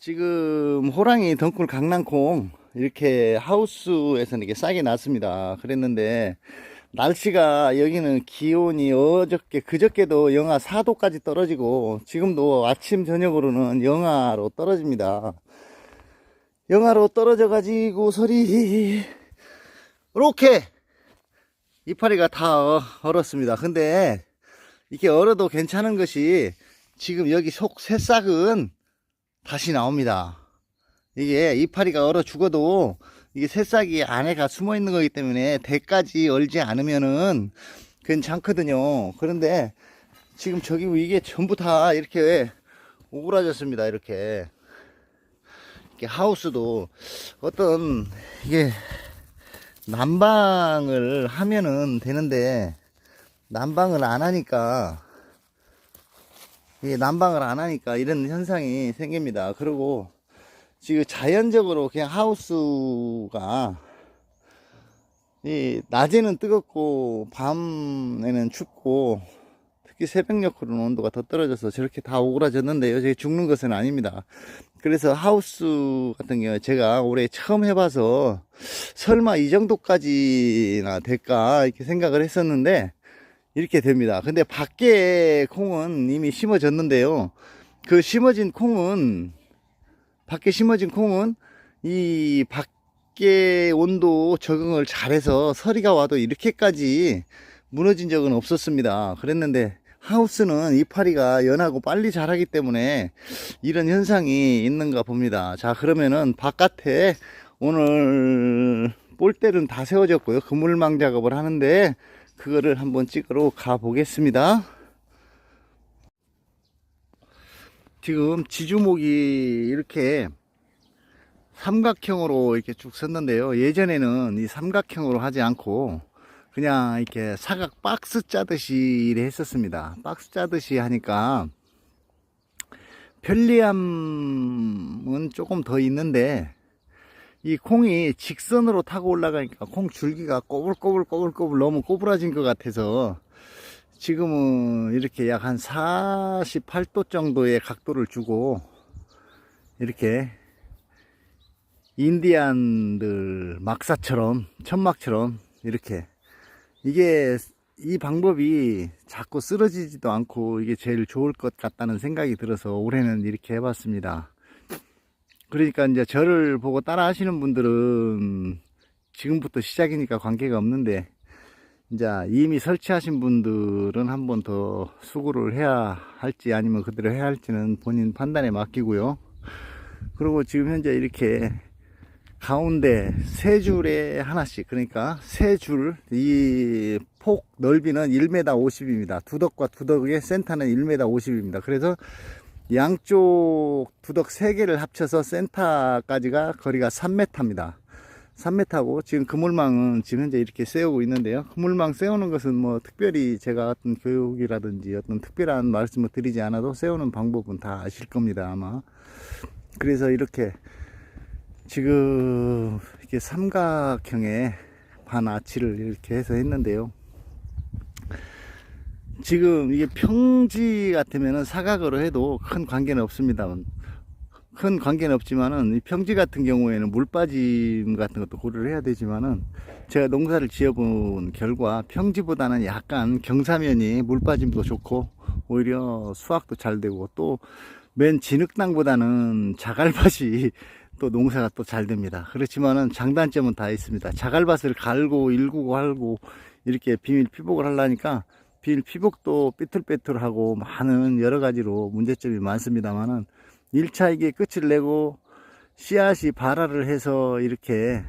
지금 호랑이 덩굴 강낭콩 이렇게 하우스에서는 이게 싸게 났습니다. 그랬는데 날씨가 여기는 기온이 어저께 그저께도 영하 4도까지 떨어지고 지금도 아침 저녁으로는 영하로 떨어집니다. 영하로 떨어져 가지고 소리 이렇게 이파리가 다 어- 얼었습니다. 근데 이게 얼어도 괜찮은 것이 지금 여기 속 새싹은 다시 나옵니다. 이게 이파리가 얼어 죽어도 이게 새싹이 안에가 숨어 있는 거기 때문에 대까지 얼지 않으면은 괜찮거든요. 그런데 지금 저기 이게 전부 다 이렇게 오그라졌습니다. 이렇게. 이렇게 하우스도 어떤 이게 난방을 하면은 되는데 난방을 안 하니까 이게 난방을 안 하니까 이런 현상이 생깁니다. 그리고 지금 자연적으로 그냥 하우스가 이 낮에는 뜨겁고 밤에는 춥고 특히 새벽녘으로는 온도가 더 떨어져서 저렇게 다 오그라졌는데요. 저게 죽는 것은 아닙니다. 그래서 하우스 같은 경우에 제가 올해 처음 해봐서 설마 이 정도까지나 될까 이렇게 생각을 했었는데 이렇게 됩니다. 근데 밖에 콩은 이미 심어졌는데요. 그 심어진 콩은 밖에 심어진 콩은 이 밖에 온도 적응을 잘해서 서리가 와도 이렇게까지 무너진 적은 없었습니다. 그랬는데 하우스는 이파리가 연하고 빨리 자라기 때문에 이런 현상이 있는가 봅니다. 자 그러면은 바깥에 오늘 볼대는 다 세워졌고요. 그물망 작업을 하는데 그거를 한번 찍으러 가 보겠습니다. 지금 지주목이 이렇게 삼각형으로 이렇게 쭉 섰는데요. 예전에는 이 삼각형으로 하지 않고 그냥 이렇게 사각 박스 짜듯이 했었습니다. 박스 짜듯이 하니까 편리함은 조금 더 있는데 이 콩이 직선으로 타고 올라가니까 콩 줄기가 꼬불꼬불꼬불꼬불 너무 꼬부라진 것 같아서 지금은 이렇게 약 한 48도 정도의 각도를 주고 이렇게 인디안들 막사처럼 천막처럼 이렇게 이게 이 방법이 자꾸 쓰러지지도 않고 이게 제일 좋을 것 같다는 생각이 들어서 올해는 이렇게 해봤습니다. 그러니까 이제 저를 보고 따라 하시는 분들은 지금부터 시작이니까 관계가 없는데 이제 이미 설치하신 분들은 한 번 더 수고를 해야 할지 아니면 그대로 해야 할지는 본인 판단에 맡기고요. 그리고 지금 현재 이렇게 가운데 세 줄에 하나씩 그러니까 세 줄 이 폭 넓이는 1m 50입니다. 두덕과 두덕의 센터는 1m 50입니다. 그래서 양쪽 두덕 3개를 합쳐서 센터까지가 거리가 3m입니다. 3m고 지금 그물망은 지금 현재 이렇게 세우고 있는데요. 그물망 세우는 것은 뭐 특별히 제가 어떤 교육이라든지 어떤 특별한 말씀을 드리지 않아도 세우는 방법은 다 아실 겁니다. 아마. 그래서 이렇게 지금 이렇게 삼각형의 반아치를 이렇게 해서 했는데요. 지금 이게 평지 같으면은 사각으로 해도 큰 관계는 없습니다. 큰 관계는 없지만은 이 평지 같은 경우에는 물 빠짐 같은 것도 고려를 해야 되지만은 제가 농사를 지어본 결과 평지보다는 약간 경사면이 물 빠짐도 좋고 오히려 수확도 잘 되고 또 맨 진흙땅보다는 자갈밭이 또 농사가 또 잘 됩니다. 그렇지만은 장단점은 다 있습니다. 자갈밭을 갈고 일구고 할고 이렇게 비밀 피복을 하려니까 비닐 피복도 삐뚤빼뚤하고 많은 여러 가지로 문제점이 많습니다만은 1차 이게 끝을 내고 씨앗이 발화를 해서 이렇게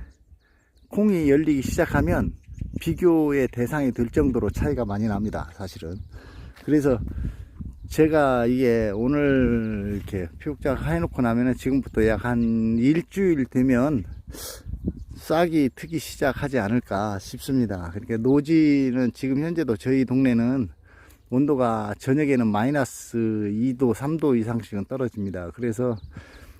콩이 열리기 시작하면 비교의 대상이 될 정도로 차이가 많이 납니다. 사실은. 그래서 제가 이게 오늘 이렇게 피복작 해놓고 나면은 지금부터 약 한 일주일 되면 싹이 트기 시작하지 않을까 싶습니다. 그러니까 노지는 지금 현재도 저희 동네는 온도가 저녁에는 마이너스 2도, 3도 이상씩은 떨어집니다. 그래서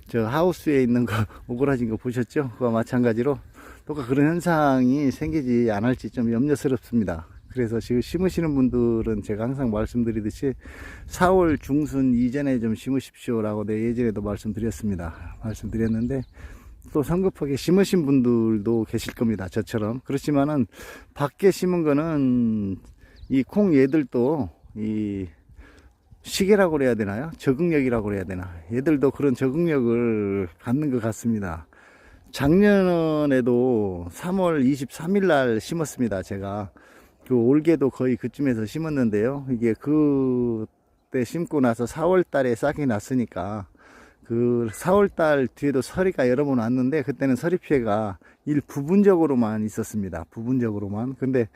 저 하우스에 있는 거 오그라진 거 보셨죠? 그와 마찬가지로 똑같 그런 현상이 생기지 않을지 좀 염려스럽습니다. 그래서 지금 심으시는 분들은 제가 항상 말씀드리듯이 4월 중순 이전에 좀 심으십시오라고 내 예전에도 말씀드렸습니다. 말씀드렸는데 또 성급하게 심으신 분들도 계실 겁니다. 저처럼. 그렇지만은 밖에 심은 거는 이 콩 얘들도 이 시계라고 그래야 되나요? 적응력이라고 그래야 되나? 얘들도 그런 적응력을 갖는 것 같습니다. 작년에도 3월 23일 날 심었습니다. 제가 그 올게도 거의 그쯤에서 심었는데요. 이게 그때 심고 나서 4월 달에 싹이 났으니까 그 4월 달 뒤에도 서리가 여러 번 왔는데 그때는 서리 피해가 일 부분적으로만 있었습니다. 부분적으로만. 근데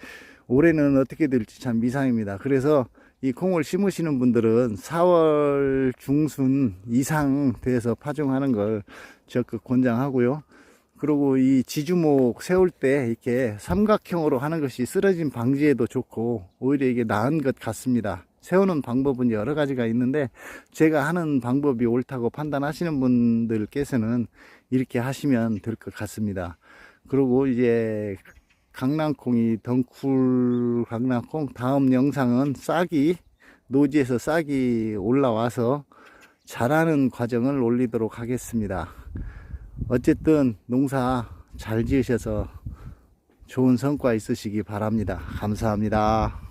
올해는 어떻게 될지 참 미상입니다. 그래서 이 콩을 심으시는 분들은 4월 중순 이상 돼서 파종하는 걸 적극 권장하고요. 그리고 이 지주목 세울 때 이렇게 삼각형으로 하는 것이 쓰러짐 방지에도 좋고 오히려 이게 나은 것 같습니다. 세우는 방법은 여러 가지가 있는데 제가 하는 방법이 옳다고 판단하시는 분들께서는 이렇게 하시면 될 것 같습니다. 그리고 이제 강낭콩이 덩쿨 강낭콩 다음 영상은 싹이 노지에서 싹이 올라와서 자라는 과정을 올리도록 하겠습니다. 어쨌든 농사 잘 지으셔서 좋은 성과 있으시기 바랍니다. 감사합니다.